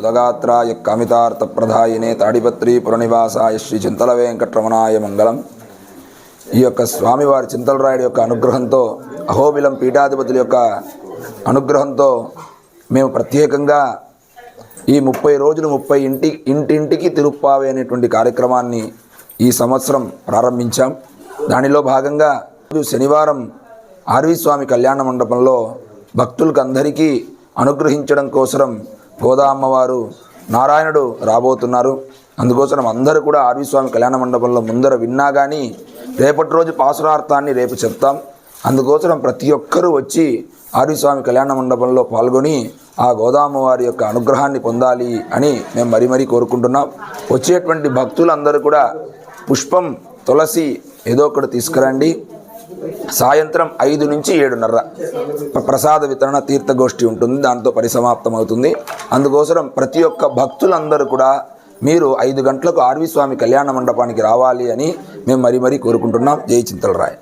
బుధగాత్రాయ కామితార్థ ప్రధాయినే తాడిపత్రి పురనివాసాయ శ్రీ చింతల వెంకటరమణాయ మంగళం ఈ యొక్క స్వామివారి చింతలరాయుడు యొక్క అనుగ్రహంతో అహోబిలం పీఠాధిపతుల యొక్క అనుగ్రహంతో మేము ప్రత్యేకంగా ఈ ముప్పై రోజులు ముప్పై ఇంటి ఇంటింటికి తిరుప్పావే అనేటువంటి కార్యక్రమాన్ని ఈ సంవత్సరం ప్రారంభించాం. దానిలో భాగంగా శనివారం ఆర్వి స్వామి కళ్యాణ మండపంలో భక్తులకు అందరికీ అనుగ్రహించడం కోసం గోదా అమ్మవారు నారాయణుడు రాబోతున్నారు. అందుకోసం అందరూ కూడా ఆర్వి స్వామి కళ్యాణ మండపంలో ముందర విన్నా కానీ రేపటి రోజు పాసురార్థాన్ని రేపు చెప్తాం. అందుకోసం ప్రతి ఒక్కరూ వచ్చి ఆర్వి స్వామి కళ్యాణ మండపంలో పాల్గొని ఆ గోదామ్మవారి యొక్క అనుగ్రహాన్ని పొందాలి అని మేము మరీ మరీ కోరుకుంటున్నాం. వచ్చేటువంటి భక్తులందరూ కూడా పుష్పం తులసి ఏదో ఒకటి తీసుకురండి. సాయంత్రం ఐదు నుంచి ఏడున్నర. ప్ర- ప్రసాద వితరణ తీర్థగోష్ఠి ఉంటుంది దాంతో పరిసమాప్తం అవుతుంది అందుకోసం ప్రతి ఒక్క భక్తులందరూ కూడా మీరు ఐదు గంటలకు ఆర్వి స్వామి కళ్యాణ మండపానికి రావాలి అని మేము మరీ మరీ కోరుకుంటున్నాం. జై చింతలరాయ్.